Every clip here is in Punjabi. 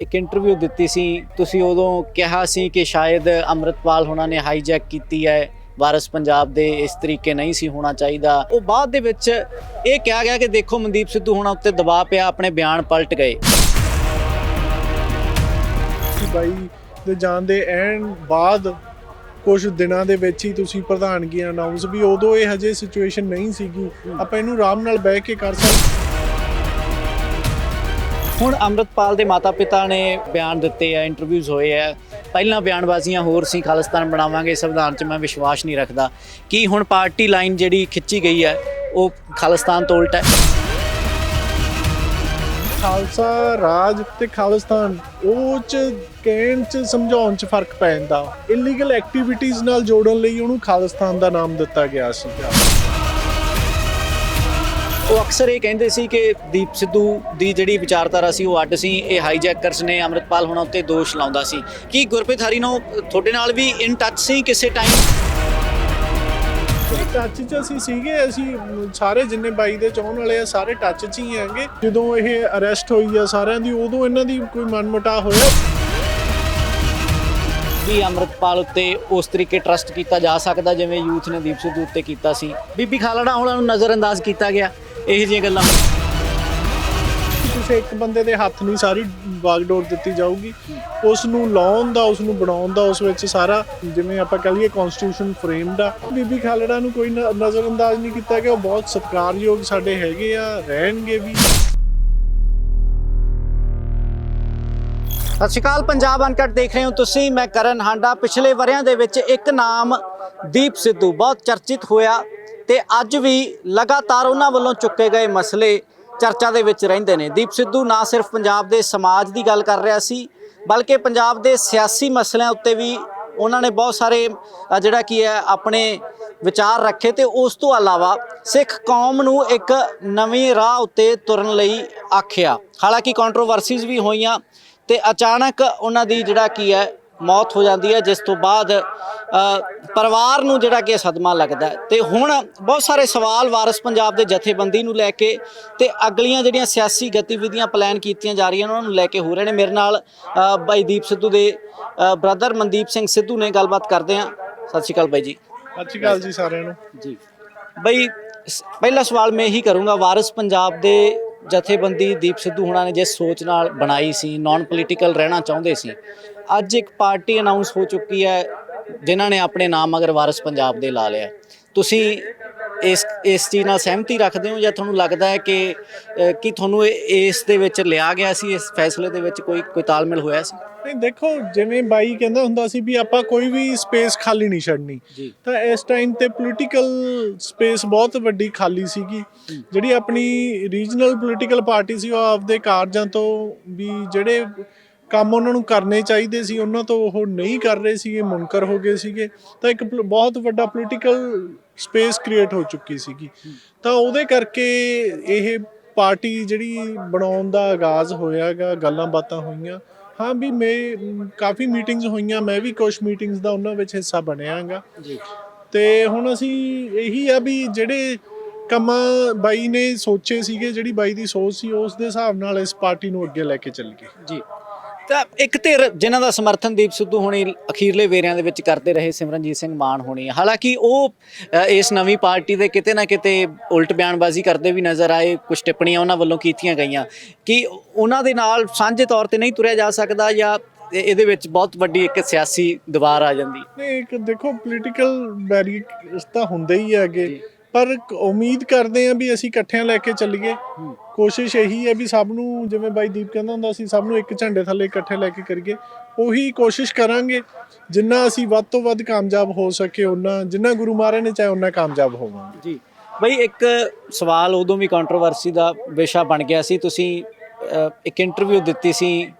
ਇੱਕ ਇੰਟਰਵਿਊ ਦਿੱਤੀ ਸੀ। ਤੁਸੀਂ ਉਦੋਂ ਕਿਹਾ ਸੀ ਕਿ ਸ਼ਾਇਦ ਅੰਮ੍ਰਿਤਪਾਲ ਹੋਣਾ ਨੇ ਹਾਈਜੈਕ ਕੀਤੀ ਹੈ। ਵਾਰਸ ਪੰਜਾਬ ਦੇ ਇਸ ਤਰੀਕੇ ਨਹੀਂ ਸੀ ਹੋਣਾ ਚਾਹੀਦਾ। ਉਹ ਬਾਅਦ ਦੇ ਵਿੱਚ ਇਹ ਕਿਹਾ ਗਿਆ ਕਿ ਦੇਖੋ ਮਨਦੀਪ ਸਿੱਧੂ ਹੋਣਾ ਉੱਤੇ ਦਬਾਅ ਪਿਆ ਆਪਣੇ ਬਿਆਨ ਪਲਟ ਗਏ। ਬਾਈ ਦੇ ਜਾਣ ਦੇ ਐਨ ਬਾਅਦ ਕੁਝ ਦਿਨਾਂ ਦੇ ਵਿੱਚ ਹੀ ਤੁਸੀਂ ਪ੍ਰਧਾਨਗੀ ਅਨਾਉਂਸ ਵੀ ਉਦੋਂ ਇਹ ਹਜੇ ਸਿਚੁਏਸ਼ਨ ਨਹੀਂ ਸੀਗੀ। ਆਪਾਂ ਇਹਨੂੰ ਆਰਾਮ ਨਾਲ ਬਹਿ ਕੇ ਕਰ ਸਕਦੇ। ਹੁਣ ਅੰਮ੍ਰਿਤਪਾਲ ਦੇ ਮਾਤਾ-ਪਿਤਾ ਨੇ ਬਿਆਨ ਦਿੱਤੇ ਆ ਇੰਟਰਵਿਊਜ਼ ਹੋਏ ਆ। ਪਹਿਲਾਂ ਬਿਆਨਬਾਜ਼ੀਆਂ ਹੋਰ ਸੀ, ਖਾਲਿਸਤਾਨ ਬਣਾਵਾਂਗੇ, ਸੰਵਿਧਾਨ 'ਚ ਮੈਂ ਵਿਸ਼ਵਾਸ ਨਹੀਂ ਰੱਖਦਾ। ਕੀ ਹੁਣ ਪਾਰਟੀ ਲਾਈਨ ਜਿਹੜੀ ਖਿੱਚੀ ਗਈ ਹੈ, ਉਹ ਖਾਲਿਸਤਾਨ ਤੋਂ ਉਲਟ ਹੈ? ਖਾਲਸਾ ਰਾਜ ਤੇ ਖਾਲਿਸਤਾਨ, ਉਹ ਚ, ਕਹਿਣ ਚ, ਸਮਝਾਉਣ ਚ ਫ਼ਰਕ ਪੈ ਜਾਂਦਾ। ਇਲੀਗਲ ਐਕਟੀਵਿਟੀਜ਼ ਨਾਲ ਜੋੜਨ ਲਈ ਉਹਨੂੰ ਖਾਲਿਸਤਾਨ ਦਾ ਨਾਮ ਦਿੱਤਾ ਗਿਆ ਸੀ। ਉਹ ਅਕਸਰ ਇਹ ਕਹਿੰਦੇ ਸੀ ਕਿ ਦੀਪ ਸਿੱਧੂ ਦੀ ਜਿਹੜੀ ਵਿਚਾਰਧਾਰਾ ਸੀ ਉਹ ਅੱਡ ਸੀ। ਇਹ ਹਾਈਜੈਕਰਸ ਨੇ ਅੰਮ੍ਰਿਤਪਾਲ ਹੋਣਾ ਉੱਤੇ ਦੋਸ਼ ਲਾਉਂਦਾ ਸੀ। ਕੀ ਗੁਰਪ੍ਰੀਤ ਹਰੀਨੋ ਤੁਹਾਡੇ ਨਾਲ ਵੀ ਇਨ ਟੱਚ ਸੀ ਕਿਸੇ ਟਾਈਮ ਟੱਚ 'ਚ ਅਸੀਂ ਸੀਗੇ। ਅਸੀਂ ਸਾਰੇ ਜਿੰਨੇ ਬਾਈ ਦੇ ਚਾਹਣ ਵਾਲੇ ਆ ਸਾਰੇ ਟੱਚ 'ਚ ਹੀ ਹੈਗੇ। ਜਦੋਂ ਇਹ ਅਰੈਸਟ ਹੋਈ ਆ ਸਾਰਿਆਂ ਦੀ ਉਦੋਂ ਇਹਨਾਂ ਦੀ ਕੋਈ ਮਨਮਟਾ ਹੋਇਆ? ਵੀ ਅੰਮ੍ਰਿਤਪਾਲ ਉੱਤੇ ਉਸ ਤਰੀਕੇ ਟਰਸਟ ਕੀਤਾ ਜਾ ਸਕਦਾ ਜਿਵੇਂ ਯੂਥ ਨੇ ਦੀਪ ਸਿੱਧੂ ਉੱਤੇ ਕੀਤਾ ਸੀ। ਬੀਬੀ ਖਾਲੜਾ ਉਹਨਾਂ ਨੂੰ ਨਜ਼ਰਅੰਦਾਜ਼ ਕੀਤਾ ਗਿਆ। ਇਹੋ ਜਿਹੀਆਂ ਗੱਲਾਂ। ਕਿਸੇ ਇੱਕ ਬੰਦੇ ਦੇ ਹੱਥ ਨਹੀਂ ਸਾਰੀ ਬਾਗਡੋਰ ਦਿੱਤੀ ਜਾਊਗੀ। ਉਸ ਨੂੰ ਲਾਉਣ ਦਾ ਉਸ ਨੂੰ ਬਣਾਉਣ ਦਾ ਉਸ ਵਿੱਚ ਸਾਰਾ ਜਿਵੇਂ ਆਪਾਂ ਕਹ ਲਈਏ ਕਨਸਟੀਟਿਊਸ਼ਨ ਫਰੇਮਡ ਆ। ਬੀਬੀ ਖਾਲੜਾ ਨੂੰ ਕੋਈ ਨਜ਼ਰਅੰਦਾਜ਼ ਨਹੀਂ ਕੀਤਾ ਗਿਆ। ਉਹ ਬਹੁਤ ਸਤਿਕਾਰਯੋਗ ਸਾਡੇ ਹੈਗੇ ਆ ਰਹਿਣਗੇ ਵੀ। ਸਤਿ ਸ਼੍ਰੀ ਅਕਾਲ ਪੰਜਾਬ ਅਨਕਟ ਦੇਖ ਰਹੇ ਹੋ ਤੁਸੀਂ। ਮੈਂ ਕਰਨ ਹਾਂਡਾ। ਪਿਛਲੇ ਵਰਿਆਂ ਦੇ ਵਿੱਚ ਇੱਕ ਨਾਮ ਦੀਪ ਸਿੱਧੂ ਬਹੁਤ ਚਰਚਿਤ ਹੋਇਆ। ਤੇ ਅੱਜ ਵੀ ਲਗਾਤਾਰ ਉਹਨਾਂ ਵੱਲੋਂ ਚੁੱਕੇ ਗਏ ਮਸਲੇ ਚਰਚਾ ਦੇ ਵਿੱਚ ਰਹਿੰਦੇ ਨੇ। ਦੀਪ ਸਿੱਧੂ ਨਾ ਸਿਰਫ ਪੰਜਾਬ ਦੇ ਸਮਾਜ ਦੀ ਗੱਲ ਕਰ ਰਿਹਾ ਸੀ, ਬਲਕਿ ਪੰਜਾਬ ਦੇ ਸਿਆਸੀ ਮਸਲਿਆਂ ਉੱਤੇ ਵੀ ਉਹਨਾਂ ਨੇ ਬਹੁਤ ਸਾਰੇ ਜਿਹੜਾ ਕੀ ਹੈ, ਆਪਣੇ ਵਿਚਾਰ ਰੱਖੇ ਤੇ ਉਸ ਤੋਂ ਇਲਾਵਾ ਸਿੱਖ ਕੌਮ ਨੂੰ ਇੱਕ ਨਵੇਂ ਰਾਹ ਉੱਤੇ ਤੁਰਨ ਲਈ ਆਖਿਆ। ਹਾਲਾਂਕਿ ਕੰਟਰੋਵਰਸੀਜ਼ ਵੀ ਹੋਈਆਂ ਤੇ ਅਚਾਨਕ ਉਹਨਾਂ ਦੀ ਜਿਹੜਾ ਕੀ ਹੈ ਮੌਤ ਹੋ ਜਾਂਦੀ ਹੈ ਜਿਸ ਤੋਂ ਬਾਅਦ ਪਰਿਵਾਰ ਨੂੰ ਜਿਹੜਾ ਕਿ ਸਦਮਾ ਲੱਗਦਾ ਤੇ ਹੁਣ ਬਹੁਤ ਸਾਰੇ ਸਵਾਲ ਵਾਰਸ ਪੰਜਾਬ ਦੇ ਜਥੇਬੰਦੀ ਨੂੰ ਲੈ ਕੇ ਤੇ ਅਗਲੀਆਂ ਜਿਹੜੀਆਂ ਸਿਆਸੀ ਗਤੀਵਿਧੀਆਂ ਪਲਾਨ ਕੀਤੀਆਂ ਜਾ ਰਹੀਆਂ ਉਹਨਾਂ ਨੂੰ ਲੈ ਕੇ ਹੋ ਰਹੇ ਨੇ। ਮੇਰੇ ਨਾਲ ਬਾਈ ਦੀਪ ਸਿੱਧੂ ਦੇ ਬ੍ਰਦਰ ਮਨਦੀਪ ਸਿੰਘ ਸਿੱਧੂ ਨੇ ਗੱਲਬਾਤ ਕਰਦੇ ਹਾਂ। ਸਤਿ ਸ਼੍ਰੀ ਅਕਾਲ ਬਾਈ ਜੀ। ਸਤਿ ਸ਼੍ਰੀ ਅਕਾਲ ਜੀ ਸਾਰਿਆਂ ਨੂੰ। ਜੀ। ਬਈ ਸ- ਪਹਿਲਾ ਸਵਾਲ ਮੈਂ ਇਹੀ ਕਰੂੰਗਾ ਵਾਰਿਸ ਪੰਜਾਬ ਦੇ ਜਥੇਬੰਦੀ ਦੀਪ ਸਿੱਧੂ ਹੁਣਾਂ ਨੇ ਜਿਸ ਸੋਚ ਨਾਲ ਬਣਾਈ ਸੀ ਨਾਨ ਪੋਲੀਟੀਕਲ ਰਹਿਣਾ ਚਾਹੁੰਦੇ ਸੀ ਅੱਜ ਇੱਕ ਪਾਰਟੀ ਅਨਾਉਂਸ ਹੋ ਚੁੱਕੀ ਹੈ ਜਿਨ੍ਹਾਂ ਨੇ ਆਪਣੇ ਨਾਮ ਅਗਰ ਵਾਰਿਸ ਪੰਜਾਬ ਦੇ ਲਾ ਲਿਆ ਤੁਸੀਂ ਇਸ ਇਸ ਚੀਜ਼ ਨਾਲ ਸਹਿਮਤੀ ਰੱਖਦੇ ਹੋ ਜਾਂ ਤੁਹਾਨੂੰ ਲੱਗਦਾ ਹੈ ਕਿ ਕਿ ਤੁਹਾਨੂੰ ਇਸ ਦੇ ਵਿੱਚ ਲਿਆ ਗਿਆ ਸੀ ਇਸ ਫੈਸਲੇ ਦੇ ਵਿੱਚ ਕੋਈ ਕੋਈ ਤਾਲਮੇਲ ਹੋਇਆ ਸੀ? ਨਹੀਂ ਦੇਖੋ ਜਿਵੇਂ ਬਾਈ ਕਹਿੰਦਾ ਹੁੰਦਾ ਸੀ ਵੀ ਆਪਾਂ ਕੋਈ ਵੀ ਸਪੇਸ ਖਾਲੀ ਨਹੀਂ ਛੱਡਣੀ। ਤਾਂ ਇਸ ਟਾਈਮ ਤੇ ਪੋਲੀਟੀਕਲ ਸਪੇਸ ਬਹੁਤ ਵੱਡੀ ਖਾਲੀ ਸੀਗੀ। ਜਿਹੜੀ ਆਪਣੀ ਰੀਜਨਲ ਪੋਲੀਟੀਕਲ ਪਾਰਟੀ ਸੀ ਉਹ ਆਪਦੇ ਕਾਰਜਾਂ ਤੋਂ ਵੀ ਜਿਹੜੇ ਕੰਮ ਉਹਨਾਂ ਨੂੰ ਕਰਨੇ ਚਾਹੀਦੇ ਸੀ ਉਹਨਾਂ ਤੋਂ ਉਹ ਨਹੀਂ ਕਰ ਰਹੇ ਸੀਗੇ ਮੁਨਕਰ ਹੋ ਗਏ ਸੀਗੇ। ਤਾਂ ਇੱਕ ਬਹੁਤ ਵੱਡਾ ਪੋਲੀਟੀਕਲ ਸਪੇਸ ਕ੍ਰੀਏਟ ਹੋ ਚੁੱਕੀ ਸੀਗੀ। ਤਾਂ ਉਹਦੇ ਕਰਕੇ ਇਹ ਪਾਰਟੀ ਜਿਹੜੀ ਬਣਾਉਣ ਦਾ ਆਗਾਜ਼ ਹੋਇਆਗਾ ਗੱਲਾਂ ਬਾਤਾਂ ਹੋਈਆਂ। ਹਾਂ ਵੀ ਮੈਂ ਕਾਫੀ ਮੀਟਿੰਗਸ ਹੋਈਆਂ ਮੈਂ ਵੀ ਕੁਝ ਮੀਟਿੰਗਸ ਦਾ ਉਹਨਾਂ ਵਿੱਚ ਹਿੱਸਾ ਬਣਿਆਗਾ। ਜੀ। ਤੇ ਹੁਣ ਅਸੀਂ ਇਹੀ ਆ ਵੀ ਜਿਹੜੇ ਕੰਮਾਂ ਬਾਈ ਨੇ ਸੋਚੇ ਸੀਗੇ ਜਿਹੜੀ ਬਾਈ ਦੀ ਸੋਚ ਸੀ ਉਸ ਦੇ ਹਿਸਾਬ ਨਾਲ ਇਸ ਪਾਰਟੀ ਨੂੰ ਅੱਗੇ ਲੈ ਕੇ ਚੱਲੀਏ। ਜੀ। ਤਾਂ ਇੱਕ ਧਿਰ ਜਿਨ੍ਹਾਂ ਦਾ ਸਮਰਥਨ ਦੀਪ ਸਿੱਧੂ ਹੋਣੀ ਅਖੀਰਲੇ ਵੇਰਿਆਂ ਦੇ ਵਿੱਚ ਕਰਦੇ ਰਹੇ ਸਿਮਰਨਜੀਤ ਸਿੰਘ ਮਾਨ ਹੋਣੀ। ਹਾਲਾਂਕਿ ਉਹ ਅ, ਇਸ ਨਵੀਂ ਪਾਰਟੀ ਦੇ ਕਿਤੇ ਨਾ ਕਿਤੇ ਉਲਟ ਬਿਆਨਬਾਜ਼ੀ ਕਰਦੇ ਵੀ ਨਜ਼ਰ ਆਏ ਕੁਝ ਟਿੱਪਣੀਆਂ ਉਹਨਾਂ ਵੱਲੋਂ ਕੀਤੀਆਂ ਗਈਆਂ। ਕਿ ਉਹਨਾਂ ਦੇ ਨਾਲ ਸਾਂਝੇ ਤੌਰ ਤੇ ਨਹੀਂ ਤੁਰਿਆ ਜਾ ਸਕਦਾ ਜਾਂ ਇਹ- ਇਹਦੇ ਵਿੱਚ ਬਹੁਤ ਵੱਡੀ ਇੱਕ ਸਿਆਸੀ ਦੀਵਾਰ ਆ ਜਾਂਦੀ? ਨਹੀਂ ਇੱਕ ਦੇਖੋ ਪੋਲੀਟੀਕਲ ਬੈਰੀਅਰ ਤਾਂ ਹੁੰਦੇ ਹੀ ਹੈਗੇ। ਜੀ। ਪਰ ਉਮੀਦ ਕਰਦੇ ਆ ਵੀ ਅਸੀਂ ਇਕੱਠਿਆਂ ਲੈ ਕੇ ਚੱਲੀਏ। ਕੋਸ਼ਿਸ਼ ਇਹੀ ਹੈ ਵੀ ਸਭ ਨੂੰ ਜਿਵੇਂ ਬਾਈ ਦੀਪ ਕਹਿੰਦਾ ਹੁੰਦਾ ਸੀ ਸਭ ਨੂੰ ਇੱਕ ਝੰਡੇ ਥੱਲੇ ਇਕੱਠੇ ਲੈ ਕੇ ਕਰੀਏ। ਉਹੀ ਕੋਸ਼ਿਸ਼ ਕਰਾਂਗੇ ਜਿੰਨਾ ਅਸੀਂ ਵੱਧ ਤੋਂ ਵੱਧ ਕਾਮਯਾਬ ਹੋ ਸਕੇ ਉਹਨਾਂ ਜਿੰਨਾ ਗੁਰੂ ਮਹਾਰਾਜ ਨੇ ਚਾਹੇ ਉਹਨਾਂ ਕਾਮਯਾਬ ਹੋਵਾਂਗੇ। ਜੀ। ਬਈ ਇੱਕ ਸਵਾਲ ਉਦੋਂ ਵੀ ਕੰਟਰੋਵਰਸੀ ਦਾ ਵਿਸ਼ਾ ਬਣ ਗਿਆ ਸੀ। ਤੁਸੀਂ ਇੱਕ ਇੰਟਰਵਿਊ ਦਿੱਤੀ ਸੀ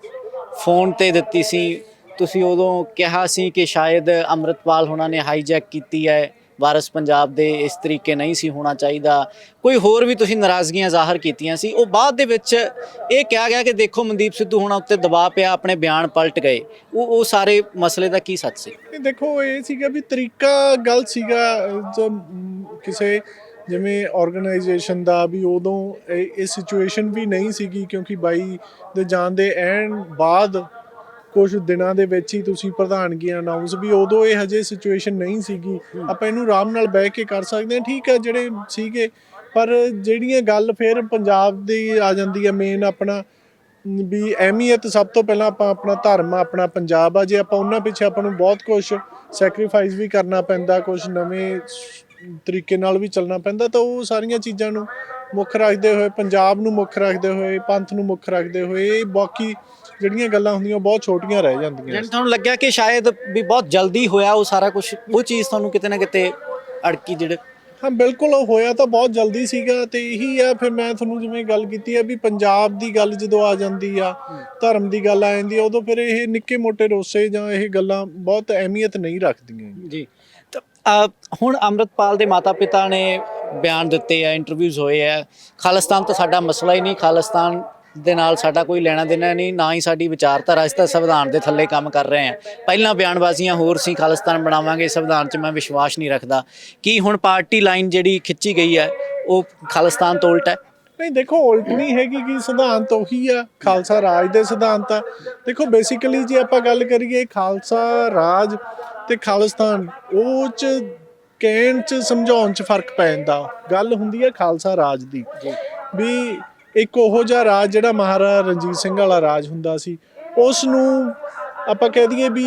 ਫੋਨ ਤੇ ਦਿੱਤੀ ਸੀ। ਤੁਸੀਂ ਉਦੋਂ ਕਿਹਾ ਸੀ ਕਿ ਸ਼ਾਇਦ ਅੰਮ੍ਰਿਤਪਾਲ ਹੋਣਾ ਨੇ ਹਾਈਜੈਕ ਕੀਤੀ ਹੈ। ਵਾਰਸ ਪੰਜਾਬ ਦੇ ਇਸ ਤਰੀਕੇ ਨਹੀਂ ਸੀ ਹੋਣਾ ਚਾਹੀਦਾ। ਕੋਈ ਹੋਰ ਵੀ ਤੁਸੀਂ ਨਾਰਾਜ਼ਗੀਆਂ ਜ਼ਾਹਰ ਕੀਤੀਆਂ ਸੀ, ਉਹ ਬਾਅਦ ਦੇ ਵਿੱਚ ਇਹ ਕਿਹਾ ਗਿਆ ਕਿ ਦੇਖੋ ਮਨਦੀਪ ਸਿੱਧੂ ਹੋਣਾ ਉੱਤੇ ਦਬਾਅ ਪਿਆ, ਆਪਣੇ ਬਿਆਨ ਪਲਟ ਗਏ। ਉਹ ਉਹ ਸਾਰੇ ਮਸਲੇ ਦਾ ਕੀ ਸੱਚ ਸੀ? ਦੇਖੋ, ਇਹ ਸੀਗਾ ਵੀ ਤਰੀਕਾ ਗਲਤ ਸੀਗਾ, ਜੋ ਕਿਸੇ ਜਿਵੇਂ ਆਰਗੇਨਾਈਜੇਸ਼ਨ ਦਾ ਵੀ ਉਦੋਂ ਇਹ ਇਹ ਸਿਚੁਏਸ਼ਨ ਵੀ ਨਹੀਂ ਸੀਗੀ, ਕਿਉਂਕਿ ਬਾਈ ਦੇ ਜਾਣ ਦੇ ਐਂਡ ਬਾਅਦ ਕੁਝ ਦਿਨਾਂ ਦੇ ਵਿੱਚ ਹੀ ਤੁਸੀਂ ਪ੍ਰਧਾਨਗੀ ਅਨਾਉਂਸ ਵੀ ਉਦੋਂ ਇਹ ਹਜੇ ਸਿਚੁਏਸ਼ਨ ਨਹੀਂ ਸੀਗੀ। ਆਪਾਂ ਇਹਨੂੰ ਆਰਾਮ ਨਾਲ ਬਹਿ ਕੇ ਕਰ ਸਕਦੇ ਹਾਂ। ਠੀਕ ਹੈ, ਜਿਹੜੇ ਸੀਗੇ। ਪਰ ਜਿਹੜੀਆਂ ਗੱਲ ਫਿਰ ਪੰਜਾਬ ਦੀ ਆ ਜਾਂਦੀ ਹੈ ਮੇਨ ਆਪਣਾ ਵੀ ਅਹਿਮੀਅਤ ਸਭ ਤੋਂ ਪਹਿਲਾਂ ਆਪਾਂ ਆਪਣਾ ਧਰਮ, ਆਪਣਾ ਪੰਜਾਬ ਆ। ਜੇ ਆਪਾਂ ਉਹਨਾਂ ਪਿੱਛੇ ਆਪਾਂ ਨੂੰ ਬਹੁਤ ਕੁਝ ਸੈਕਰੀਫਾਈਸ ਵੀ ਕਰਨਾ ਪੈਂਦਾ ਕੁਝ ਨਵੇਂ ਤਰੀਕੇ ਨਾਲ ਵੀ ਚੱਲਣਾ ਪੈਂਦਾ, ਤਾਂ ਉਹ ਸਾਰੀਆਂ ਚੀਜ਼ਾਂ ਨੂੰ ਮੁੱਖ ਰੱਖਦੇ ਹੋਏ ਪੰਜਾਬ ਨੂੰ ਮੁੱਖ ਰੱਖਦੇ ਹੋਏ ਪੰਥ ਨੂੰ ਮੁੱਖ ਰੱਖਦੇ ਹੋਏ ਇਹ ਬਾਕੀ ਜਿਹੜੀਆਂ ਗੱਲਾਂ ਹੁੰਦੀਆਂ ਬਹੁਤ ਛੋਟੀਆਂ ਰਹਿ ਜਾਂਦੀਆਂ। ਜਨ ਤੁਹਾਨੂੰ ਲੱਗਿਆ ਕਿ ਸ਼ਾਇਦ ਵੀ ਬਹੁਤ ਜਲਦੀ ਹੋਇਆ ਉਹ ਸਾਰਾ ਕੁਝ ਉਹ ਚੀਜ਼ ਤੁਹਾਨੂੰ ਕਿਤੇ ਨਾ ਕਿਤੇ ਅੜਕੀ ਜਿਹੜੇ? ਹਾਂ ਬਿਲਕੁਲ ਉਹ ਹੋਇਆ ਤਾਂ ਬਹੁਤ ਜਲਦੀ ਸੀਗਾ ਤੇ ਇਹੀ ਆ ਫਿਰ ਮੈਂ ਤੁਹਾਨੂੰ ਜਿਵੇਂ ਗੱਲ ਕੀਤੀ ਆ ਵੀ ਪੰਜਾਬ ਦੀ ਗੱਲ ਜਦੋਂ ਆ ਜਾਂਦੀ ਆ ਧਰਮ ਦੀ ਗੱਲ ਆ ਜਾਂਦੀ ਆ ਉਦੋਂ ਫਿਰ ਇਹ ਨਿੱਕੇ ਮੋਟੇ ਰੋਸੇ ਜਾਂ ਇਹ ਗੱਲਾਂ ਬਹੁਤ ਅਹਿਮੀਅਤ ਨਹੀਂ ਰੱਖਦੀਆਂ। ਜੀ। ਹੁਣ ਅੰਮ੍ਰਿਤਪਾਲ ਦੇ ਮਾਤਾ-ਪਿਤਾ ਨੇ ਬਿਆਨ ਦਿੱਤੇ ਆ ਇੰਟਰਵਿਊਜ਼ ਹੋਏ ਆ। ਖਾਲਿਸਤਾਨ ਤਾਂ ਸਾਡਾ ਮਸਲਾ ਹੀ ਨਹੀਂ, ਖਾਲਿਸਤਾਨ ਦੇ ਨਾਲ ਸਾਡਾ ਕੋਈ ਲੈਣਾ ਦੇਣਾ ਨਹੀਂ, ਨਾ ਹੀ ਸਾਡੀ ਵਿਚਾਰਧਾਰਾ, ਇਸ ਤਾਂ ਸੰਵਿਧਾਨ ਦੇ ਥੱਲੇ ਕੰਮ ਕਰ ਰਹੇ ਆ। ਪਹਿਲਾਂ ਬਿਆਨਬਾਜ਼ੀਆਂ ਹੋਰ ਸੀ, ਖਾਲਿਸਤਾਨ ਬਣਾਵਾਂਗੇ, ਸੰਵਿਧਾਨ 'ਚ ਮੈਂ ਵਿਸ਼ਵਾਸ ਨਹੀਂ ਰੱਖਦਾ। ਕੀ ਹੁਣ ਪਾਰਟੀ ਲਾਈਨ ਜਿਹੜੀ ਖਿੱਚੀ ਗਈ ਹੈ ਉਹ ਖਾਲਿਸਤਾਨ ਤੋਂ ਉਲਟ ਹੈ? ਨਹੀਂ, ਦੇਖੋ, ਉਲਟ ਨਹੀਂ ਹੈਗੀ ਕਿ ਸਿਧਾਂਤ ਉਹੀ ਆ, ਖਾਲਸਾ ਰਾਜ ਦੇ ਸਿਧਾਂਤ ਆ। ਦੇਖੋ ਬੇਸਿਕਲੀ ਜੇ ਆਪਾਂ ਗੱਲ ਕਰੀਏ, ਖਾਲਸਾ ਰਾਜ ਤੇ ਖਾਲਿਸਤਾਨ ਉਹ ਚ ਕਹਿਣ ਚ ਸਮਝਾਉਣ ਚ ਫ਼ਰਕ ਪੈ ਜਾਂਦਾ ਗੱਲ ਹੁੰਦੀ ਹੈ ਖਾਲਸਾ ਰਾਜ ਦੀ। ਵੀ ਇੱਕ ਉਹੋ ਜਿਹਾ ਰਾਜ ਜਿਹੜਾ ਮਹਾਰਾਜਾ ਰਣਜੀਤ ਸਿੰਘ ਵਾਲਾ ਰਾਜ ਹੁੰਦਾ ਸੀ ਉਸ ਨੂੰ ਆਪਾਂ ਕਹਿ ਦਈਏ ਵੀ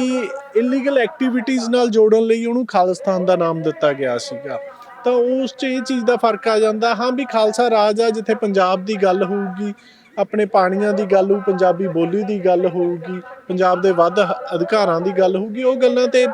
ਇਲੀਗਲ ਐਕਟੀਵਿਟੀਜ਼ ਨਾਲ ਜੋੜਨ ਲਈ ਉਹਨੂੰ ਖਾਲਿਸਤਾਨ ਦਾ ਨਾਮ ਦਿੱਤਾ ਗਿਆ ਸੀਗਾ। ਤਾਂ ਉਸ 'ਚ ਇਹ ਚੀਜ਼ ਦਾ ਫ਼ਰਕ ਆ ਜਾਂਦਾ ਹਾਂ ਵੀ ਖਾਲਸਾ ਰਾਜ ਆ ਜਿੱਥੇ ਪੰਜਾਬ ਦੀ ਗੱਲ ਹੋਊਗੀ ਆਪਣੇ ਪਾਣੀਆਂ ਦੀ ਗੱਲ ਹੋਊ ਪੰਜਾਬੀ ਬੋਲੀ ਦੀ ਗੱਲ ਹੋਊਗੀ ਪੰਜਾਬ ਦੇ ਵੱਧ ਅਧਿਕਾਰਾਂ ਦੀ ਗੱਲ ਹੋਊਗੀ ਉਹ ਗੱਲਾਂ ਤੇ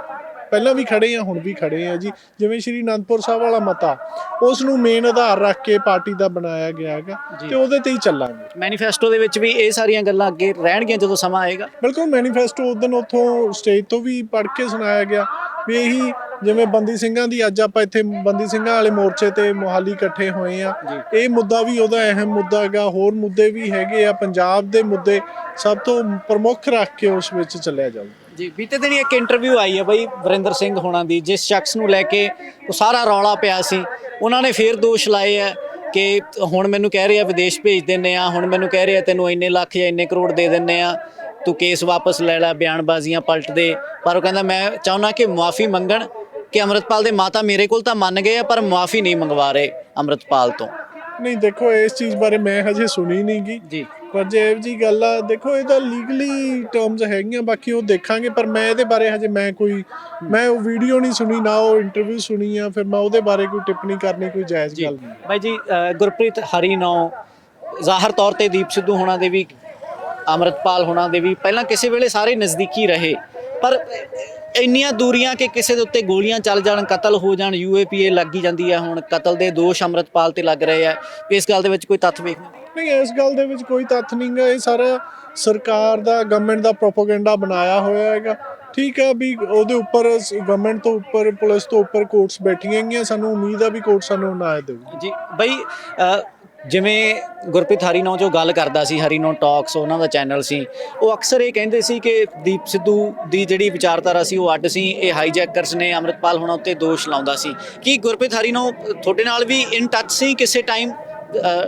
ਪਹਿਲਾਂ ਵੀ ਖੜੇ ਆ ਹੁਣ ਵੀ ਖੜੇ ਆ ਜੀ। ਜਿਵੇਂ ਸ਼੍ਰੀ ਅਨੰਦਪੁਰ ਸਾਹਿਬ ਵਾਲਾ ਮਤਾ ਉਸ ਨੂੰ ਮੇਨ ਆਧਾਰ ਰੱਖ ਕੇ ਪਾਰਟੀ ਦਾ ਬਣਾਇਆ ਗਿਆ ਹੈਗਾ। ਤੇ ਉਹਦੇ ਤੇ ਹੀ ਚੱਲਾਂਗੇ। ਮੈਨੀਫੈਸਟੋ ਦੇ ਵਿੱਚ ਵੀ ਇਹ ਸਾਰੀਆਂ ਗੱਲਾਂ ਅੱਗੇ ਰਹਿਣਗੀਆਂ ਜਦੋਂ ਸਮਾਂ ਆਏਗਾ। ਬਿਲਕੁਲ ਮੈਨੀਫੈਸਟੋ ਉਸ ਦਿਨ ਉੱਥੋਂ ਸਟੇਜ ਤੋਂ ਵੀ ਪੜ੍ਹ ਕੇ ਸੁਣਾਇਆ ਗਿਆ ਵੀ ਇਹੀ ਜਿਵੇਂ ਬੰਦੀ ਸਿੰਘਾਂ ਦੀ ਅੱਜ ਆਪਾਂ ਇੱਥੇ ਬੰਦੀ ਸਿੰਘਾਂ ਵਾਲੇ ਮੋਰਚੇ ਤੇ ਮੋਹਾਲੀ ਇਕੱਠੇ ਹੋਏ ਆ। ਇਹ ਮੁੱਦਾ ਵੀ ਉਹਦਾ ਅਹਿਮ ਮੁੱਦਾ ਹੈਗਾ ਹੋਰ ਮੁੱਦੇ ਵੀ ਹੈਗੇ ਆ। ਪੰਜਾਬ ਦੇ ਮੁੱਦੇ ਸਭ ਤੋਂ ਪ੍ਰਮੁੱਖ ਰੱਖ ਕੇ ਉਸ ਵਿੱਚ ਚੱਲਿਆ ਜਾਊਗਾ। ਜੀ ਬੀਤੇ ਦਿਨੀ ਇੱਕ ਇੰਟਰਵਿਊ ਆਈ ਹੈ ਬਈ ਵਰਿੰਦਰ ਸਿੰਘ ਹੋਣਾ ਦੀ ਜਿਸ ਸ਼ਖਸ ਨੂੰ ਲੈ ਕੇ ਉਹ ਸਾਰਾ ਰੌਲਾ ਪਿਆ ਸੀ। ਉਹਨਾਂ ਨੇ ਫੇਰ ਦੋਸ਼ ਲਾਏ ਆ ਕਿ ਹੁਣ ਮੈਨੂੰ ਕਹਿ ਰਹੇ ਵਿਦੇਸ਼ ਭੇਜ ਦਿੰਨੇ ਆ ਹੁਣ ਮੈਨੂੰ ਕਹਿ ਰਹੇ ਤੈਨੂੰ ਇੰਨੇ ਲੱਖ ਜਾਂ ਇੰਨੇ ਕਰੋੜ ਦੇ ਦਿੰਨੇ ਆ ਤੂੰ ਕੇਸ ਵਾਪਸ ਲੈ ਲੈ ਬਿਆਨਬਾਜ਼ੀਆਂ ਪਲਟ ਦੇ ਪਰ ਉਹ ਕਹਿੰਦਾ ਮੈਂ ਚਾਹੁੰਦਾ ਕਿ ਮੁਆਫੀ ਮੰਗਣ ਕਿ ਅੰਮ੍ਰਿਤਪਾਲ ਦੇ ਮਾਤਾ ਮੇਰੇ ਕੋਲ ਤਾਂ ਮੰਨ ਗਏ ਆ ਪਰ ਮੁਆਫੀ ਨਹੀਂ ਮੰਗਵਾ ਰਹੇ ਅੰਮ੍ਰਿਤਪਾਲ ਤੋਂ। ਨਹੀਂ ਦੇਖੋ ਇਸ ਚੀਜ਼ ਬਾਰੇ ਮੈਂ ਹਜੇ ਸੁਣੀ ਨਹੀਂਗੀ ਜੀ। ਪਰ ਜੇ ਇਹ ਜੀ ਗੱਲ ਆ ਦੇਖੋ ਇਹ ਤਾਂ ਲੀਗਲੀ ਟਰਮਸ ਹੈਗੀਆਂ ਬਾਕੀ ਉਹ ਦੇਖਾਂਗੇ ਪਰ ਮੈਂ ਇਹਦੇ ਬਾਰੇ ਹਜੇ ਮੈਂ ਕੋਈ ਮੈਂ ਉਹ ਵੀਡੀਓ ਨਹੀਂ ਸੁਣੀ ਨਾ ਉਹ ਇੰਟਰਵਿਊ ਸੁਣੀ ਆ ਫਿਰ ਮੈਂ ਉਹਦੇ ਬਾਰੇ ਕੋਈ ਟਿੱਪਣੀ ਕਰਨੀ ਕੋਈ ਜਾਇਜ਼ ਗੱਲ ਨਹੀਂ। ਬਾਈ ਜੀ ਗੁਰਪ੍ਰੀਤ ਹਰੀ ਨੌ ਜ਼ਾਹਰ ਤੌਰ ਤੇ ਦੀਪ ਸਿੱਧੂ ਹੋਣਾ ਦੇ ਵੀ ਅਮਰਤਪਾਲ ਹੋਣਾ ਦੇ ਵੀ ਪਹਿਲਾਂ ਕਿਸੇ ਵੇਲੇ ਸਾਰੇ ਨਜ਼ਦੀਕੀ ਰਹੇ ਪਰ ਇੰਨੀਆਂ ਦੂਰੀਆਂ ਕਿ ਕਿਸੇ ਦੇ ਉੱਤੇ ਗੋਲੀਆਂ ਚੱਲ ਜਾਣ ਕਤਲ ਹੋ ਜਾਣ ਯੂਏਪੀਏ ਲੱਗੀ ਜਾਂਦੀ ਹੈ ਹੁਣ ਕਤਲ ਦੇ ਦੋਸ਼ ਅਮਰਤਪਾਲ ਤੇ ਲੱਗ ਰਹੇ ਆ ਇਸ ਗੱਲ ਦੇ ਵਿੱਚ ਕੋਈ ਤੱਥ ਵੇਖਣਾ। ਨਹੀਂ, ਇਸ ਗੱਲ ਦੇ ਵਿੱਚ ਕੋਈ ਤੱਥ ਨਹੀਂ ਗਾ। ਇਹ ਸਾਰਾ ਸਰਕਾਰ ਦਾ ਗਵਰਨਮੈਂਟ ਦਾ ਪ੍ਰੋਪਾਗੈਂਡਾ ਬਣਾਇਆ ਹੋਇਆ ਹੈਗਾ। ਠੀਕ ਹੈ ਵੀ ਉਹਦੇ ਉੱਪਰ ਗਵਰਨਮੈਂਟ ਤੋਂ ਉੱਪਰ, ਪੁਲਿਸ ਤੋਂ ਉੱਪਰ ਕੋਰਟਸ ਬੈਠੀਆਂ ਹੈਗੀਆਂ ਸਾਨੂੰ ਉਮੀਦ ਆ ਵੀ ਕੋਰਟ ਸਾਨੂੰ ਨਿਆਂ ਦੇਊਗੀ। ਜੀ, ਬਈ ਜਿਵੇਂ ਗੁਰਪ੍ਰੀਤ ਹਰੀਨੌ ਜੋ ਗੱਲ ਕਰਦਾ ਸੀ ਹਰੀਨੌ ਟਾਕਸ ਉਹਨਾਂ ਦਾ ਚੈਨਲ ਸੀ। ਉਹ ਅਕਸਰ ਇਹ ਕਹਿੰਦੇ ਸੀ ਕਿ ਦੀਪ ਸਿੱਧੂ ਦੀ ਜਿਹੜੀ ਵਿਚਾਰਧਾਰਾ ਸੀ, ਉਹ ਅੱਡ ਸੀ। ਇਹ ਹਾਈਜੈਕਰਸ ਨੇ ਅੰਮ੍ਰਿਤਪਾਲ ਹੋਣਾ ਉੱਤੇ ਦੋਸ਼ ਲਾਉਂਦਾ ਸੀ। ਕੀ ਗੁਰਪ੍ਰੀਤ ਹਰੀਨੌ ਤੁਹਾਡੇ ਨਾਲ ਵੀ ਇਨ ਟੱਚ ਸੀ? ਕਿਸੇ ਟਾਈਮ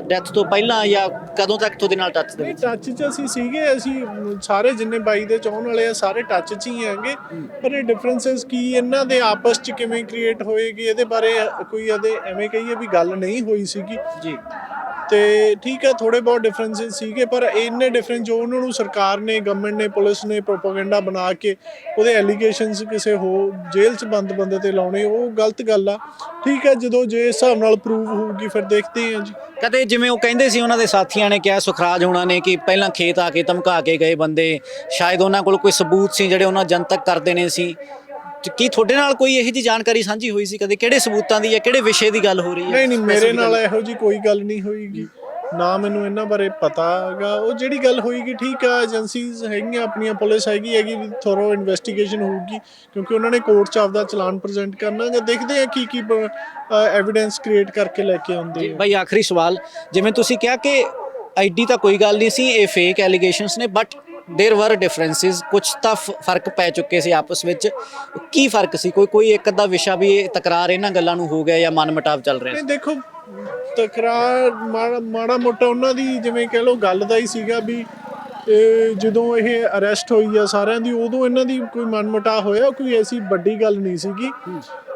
ਡੈਥ ਤੋਂ ਪਹਿਲਾਂ ਜਾਂ ਕਦੋਂ ਤੱਕ ਤੁਹਾਡੇ ਨਾਲ ਟੱਚ ਦੇ ਵਿੱਚ? ਟੱਚ 'ਚ ਅਸੀਂ ਸੀਗੇ ਅਸੀਂ ਸਾਰੇ ਜਿੰਨੇ ਬਾਈ ਦੇ ਚਾਹਣ ਵਾਲੇ ਆ ਸਾਰੇ ਟੱਚ 'ਚ ਹੀ ਹੈਗੇ। ਪਰ ਇਹ ਡਿਫਰੈਂਸਸ ਕੀ ਇਹਨਾਂ ਦੇ ਆਪਸ 'ਚ ਕਿਵੇਂ ਕ੍ਰੀਏਟ ਹੋਏਗੀ ਇਹਦੇ ਬਾਰੇ ਕੋਈ ਇਹਦੇ ਐਵੇਂ ਕਹੀਏ ਵੀ ਗੱਲ ਨਹੀਂ ਹੋਈ ਸੀਗੀ। ਜੀ। ਤੇ ਠੀਕ ਹੈ ਥੋੜੇ ਬਹੁਤ ਡਿਫਰੈਂਸਸ ਸੀਗੇ, ਪਰ ਇੰਨੇ ਡਿਫਰੈਂਸ ਜੋ ਉਹਨਾਂ ਨੂੰ ਸਰਕਾਰ ਨੇ ਗਵਰਨਮੈਂਟ ਨੇ, ਪੁਲਿਸ ਨੇ ਪ੍ਰੋਪਾਗੈਂਡਾ ਬਣਾ ਕੇ ਉਹਦੇ ਐਲੀਗੇਸ਼ਨਸ ਕਿਸੇ ਹੋ, ਜੇਲ੍ਹ 'ਚ ਬੰਦ ਬੰਦੇ ਤੇ ਲਾਉਣੇ, ਉਹ ਗਲਤ ਗੱਲ ਆ। ਠੀਕ ਹੈ, ਜਦੋਂ ਜੇ ਹਿਸਾਬ ਨਾਲ ਪ੍ਰੂਵ ਹੋਊਗੀ, ਫਿਰ ਦੇਖਦੇ ਹਾਂ ਜੀ। ਕਦੇ ਜਿਵੇਂ ਉਹ ਕਹਿੰਦੇ ਸੀ, ਉਹਨਾਂ ਦੇ ਸਾਥੀਆਂ ਨੇ ਕਿਹਾ, ਸੁਖਰਾਜ ਹੋਣਾ ਨੇ, ਕਿ ਪਹਿਲਾਂ ਖੇਤ ਆ ਕੇ ਧਮਕਾ ਕੇ ਗਏ ਬੰਦੇ। ਸ਼ਾਇਦ ਉਹਨਾਂ ਕੋਲ ਕੋਈ ਸਬੂਤ ਸੀ, ਜਿਹੜੇ ਉਹਨਾਂ ਜਨਤਕ ਕਰਦੇ ਨੇ ਸੀ। ਕੀ ਤੁਹਾਡੇ ਨਾਲ ਕੋਈ ਇਹੋ ਜੀ ਜਾਣਕਾਰੀ ਸਾਂਝੀ ਹੋਈ ਸੀ? ਕਦੇ ਕਿਹੜੇ ਸਬੂਤਾਂ ਦੀ ਜਾਂ ਕਿਹੜੇ ਵਿਸ਼ੇ ਦੀ ਗੱਲ ਹੋ ਰਹੀ ਹੈ? ਨਹੀਂ ਨਹੀਂ ਮੇਰੇ ਨਾਲ? ਇਹੋ ਜੀ ਕੋਈ ਗੱਲ ਨਹੀਂ ਹੋਈਗੀ। ਨਾ ਮੈਨੂੰ ਇਹਨਾਂ ਬਾਰੇ ਪਤਾ ਹੈਗਾ। ਉਹ ਜਿਹੜੀ ਗੱਲ ਹੋਈਗੀ ਠੀਕ ਆ ਏਜੰਸੀਜ਼ ਹੈਗੀਆਂ ਆਪਣੀਆਂ ਪੁਲਿਸ ਹੈਗੀ ਹੈਗੀ ਥੋਰੋ ਇਨਵੈਸਟੀਗੇਸ਼ਨ ਹੋਊਗੀ ਕਿਉਂਕਿ ਉਹਨਾਂ ਨੇ ਕੋਰਟ 'ਚ ਆਪਦਾ ਚਲਾਨ ਪ੍ਰੈਜ਼ੈਂਟ ਕਰਨਾ ਹੈ ਦੇਖਦੇ ਆ ਕੀ ਕੀ ਐਵੀਡੈਂਸ ਕ੍ਰੀਏਟ ਕਰਕੇ ਲੈ ਕੇ ਆਉਂਦੇ ਜੀ ਆ। ਭਾਈ ਆਖਰੀ ਸਵਾਲ। ਜਿਵੇਂ ਤੁਸੀਂ ਕਿਹਾ ਕਿ ਆਈਡੀ ਤਾਂ ਕੋਈ ਗੱਲ ਨਹੀਂ ਸੀ ਇਹ ਫੇਕ ਐਲੀਗੇਸ਼ਨਸ ਨੇ ਬਟ ਦੇਰ ਵਰ ਡਿਫਰੈਂਸਿਸ कुछ ਤਾਂ ਫ਼ਰਕ ਪੈ ਚੁੱਕੇ ਸੀ ਆਪਸ ਵਿੱਚ। ਕੀ ਫ਼ਰਕ ਸੀ? ਕੋਈ ਕੋਈ ਇੱਕ ਅੱਧਾ ਵਿਸ਼ਾ ਵੀ ਇਹ ਤਕਰਾਰ ਇਹਨਾਂ ਗੱਲਾਂ ਨੂੰ ਹੋ ਗਿਆ ਜਾਂ ਮਨਮਟਾਵ ਚੱਲ ਰਿਹਾ ਸੀ? ਦੇਖੋ ਤਕਰਾਰ ਮਾੜਾ- ਮਾੜਾ ਮੋਟਾ ਉਹਨਾਂ ਦੀ ਜਿਵੇਂ ਕਹਿ ਲਓ ਗੱਲ ਦਾ ਹੀ ਸੀਗਾ ਵੀ ਜਦੋਂ ਇਹ ਅਰੈਸਟ ਹੋਈ ਆ ਸਾਰਿਆਂ ਦੀ ਉਦੋਂ ਇਹਨਾਂ ਦੀ ਕੋਈ ਮਨਮਟਾ ਹੋਇਆ ਕੋਈ ਐਸੀ ਵੱਡੀ ਗੱਲ ਨਹੀਂ ਸੀਗੀ।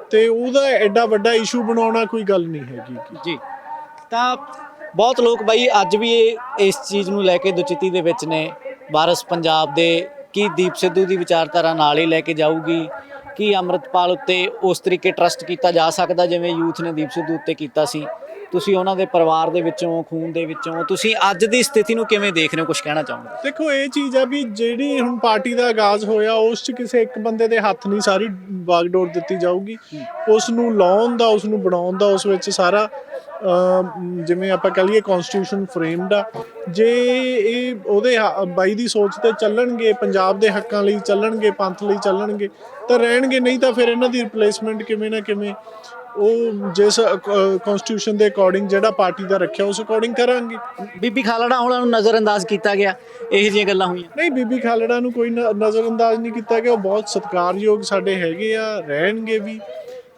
ਤੇ ਉਹਦਾ ਐਡਾ ਵੱਡਾ ਇਸ਼ੂ ਬਣਾਉਣਾ ਕੋਈ ਗੱਲ ਨਹੀਂ ਹੈਗੀ। ਜੀ। ਤਾਂ ਬਹੁਤ ਲੋਕ ਬਾਈ ਅੱਜ ਵੀ ਇਹ- ਇਸ ਚੀਜ਼ ਨੂੰ ਲੈ ਕੇ ਦੁਚਿਤੀ ਦੇ ਵਿੱਚ ਨੇ। ਵਾਰਸ ਪੰਜਾਬ ਦੇ ਕੀ ਦੀਪ ਸਿੱਧੂ ਦੀ ਵਿਚਾਰਧਾਰਾ ਨਾਲ ਹੀ ਲੈ ਕੇ ਜਾਊਗੀ? ਕੀ ਅੰਮ੍ਰਿਤਪਾਲ ਉੱਤੇ ਉਸ ਤਰੀਕੇ ਟਰਸਟ ਕੀਤਾ ਜਾ ਸਕਦਾ ਜਿਵੇਂ ਯੂਥ ਨੇ ਦੀਪ ਸਿੱਧੂ ਉੱਤੇ ਕੀਤਾ ਸੀ? ਤੁਸੀਂ ਉਹਨਾਂ ਦੇ ਪਰਿਵਾਰ ਦੇ ਵਿੱਚੋਂ, ਖੂਨ ਦੇ ਵਿੱਚੋਂ, ਤੁਸੀਂ ਅੱਜ ਦੀ ਸਥਿਤੀ ਨੂੰ ਕਿਵੇਂ ਦੇਖ ਰਹੇ ਹੋ? ਕੁਝ ਕਹਿਣਾ ਚਾਹੋਗੇ? ਦੇਖੋ, ਇਹ ਚੀਜ਼ ਆ ਵੀ ਜਿਹੜੀ ਹੁਣ ਪਾਰਟੀ ਦਾ ਆਗਾਜ਼ ਹੋਇਆ, ਉਸ 'ਚ ਕਿਸੇ ਇੱਕ ਬੰਦੇ ਦੇ ਹੱਥ ਨਹੀਂ ਸਾਰੀ ਬਾਗਡੋਰ ਦਿੱਤੀ ਜਾਊਗੀ। ਉਸ ਨੂੰ ਲਾਉਣ ਦਾ, ਉਸ ਨੂੰ ਬਣਾਉਣ ਦਾ, ਉਸ ਵਿੱਚ ਸਾਰਾ ਜਿਵੇਂ ਆਪਾਂ ਕਹ ਲਈਏ ਕਨਸਟੀਟਿਊਸ਼ਨ ਫਰੇਮਡ ਆ। ਜੇ ਇਹ ਉਹਦੇ ਬਾਈ ਦੀ ਸੋਚ ਤੇ ਚੱਲਣਗੇ, ਪੰਜਾਬ ਦੇ ਹੱਕਾਂ ਲਈ ਚੱਲਣਗੇ, ਪੰਥ ਲਈ ਚੱਲਣਗੇ, ਤਾਂ ਰਹਿਣਗੇ, ਨਹੀਂ ਤਾਂ ਫਿਰ ਇਹਨਾਂ ਦੀ ਰਿਪਲੇਸਮੈਂਟ ਕਿਵੇਂ ਨਾ ਕਿਵੇਂ ਉਹ ਜਿਸ ਕਨਸਟੀਟਿਊਸ਼ਨ ਦੇ ਅਕੋਰਡਿੰਗ ਜਿਹੜਾ ਪਾਰਟੀ ਦਾ ਰੱਖਿਆ ਉਸ ਅਕੋਰਡਿੰਗ ਕਰਾਂਗੇ। ਬੀਬੀ ਖਾਲੜਾ ਹੋਣਾ ਨੂੰ ਨਜ਼ਰਅੰਦਾਜ਼ ਕੀਤਾ ਗਿਆ ਇਹੋ ਜਿਹੀਆਂ ਗੱਲਾਂ ਹੋਈਆਂ। ਨਹੀਂ ਬੀਬੀ ਖਾਲੜਾ ਨੂੰ ਕੋਈ ਨ- ਨਜ਼ਰਅੰਦਾਜ਼ ਨਹੀਂ ਕੀਤਾ ਗਿਆ ਉਹ ਬਹੁਤ ਸਤਿਕਾਰਯੋਗ ਸਾਡੇ ਹੈਗੇ ਆ ਰਹਿਣਗੇ ਵੀ।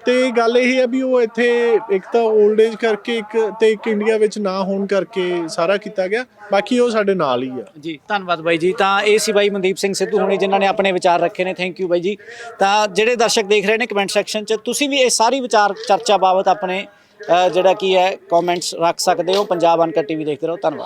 ਤੇ ਗੱਲ ਇਹ ਹੈ ਵੀ ਉਹ ਇੱਥੇ ਇੱਕ ਤਾਂ 올ਡ ਏਜ ਕਰਕੇ ਇੱਕ ਤੇ ਇੱਕ ਇੰਡੀਆ ਵਿੱਚ ਨਾ ਹੋਣ ਕਰਕੇ ਸਾਰਾ ਕੀਤਾ ਗਿਆ, ਬਾਕੀ ਉਹ ਸਾਡੇ ਨਾਲ ਹੀ ਆ। ਜੀ, ਧੰਨਵਾਦ ਬਾਈ ਜੀ। ਤਾਂ ਇਹ ਸੀ ਬਾਈ ਮਨਦੀਪ ਸਿੰਘ ਸਿੱਧੂ ਹੁਣੀ ਜਿਨ੍ਹਾਂ ਨੇ ਆਪਣੇ ਵਿਚਾਰ ਰੱਖੇ ਨੇ। ਥੈਂਕ ਯੂ ਬਾਈ ਜੀ। ਤਾਂ ਜਿਹੜੇ ਦਰਸ਼ਕ ਦੇਖ ਰਹੇ ਨੇ ਕਮੈਂਟ ਸੈਕਸ਼ਨ 'ਚ, ਤੁਸੀਂ ਵੀ ਇਹ ਸਾਰੀ ਵਿਚਾਰ ਚਰਚਾ ਬਾਬਤ ਆਪਣੇ ਜਿਹੜਾ ਕੀ ਹੈ ਕਮੈਂਟਸ ਰੱਖ ਸਕਦੇ ਹੋ। ਪੰਜਾਬ ਅਨਕਟ ਟੀਵੀ ਦੇਖਦੇ ਰਹੋ। ਧੰਨਵਾਦ।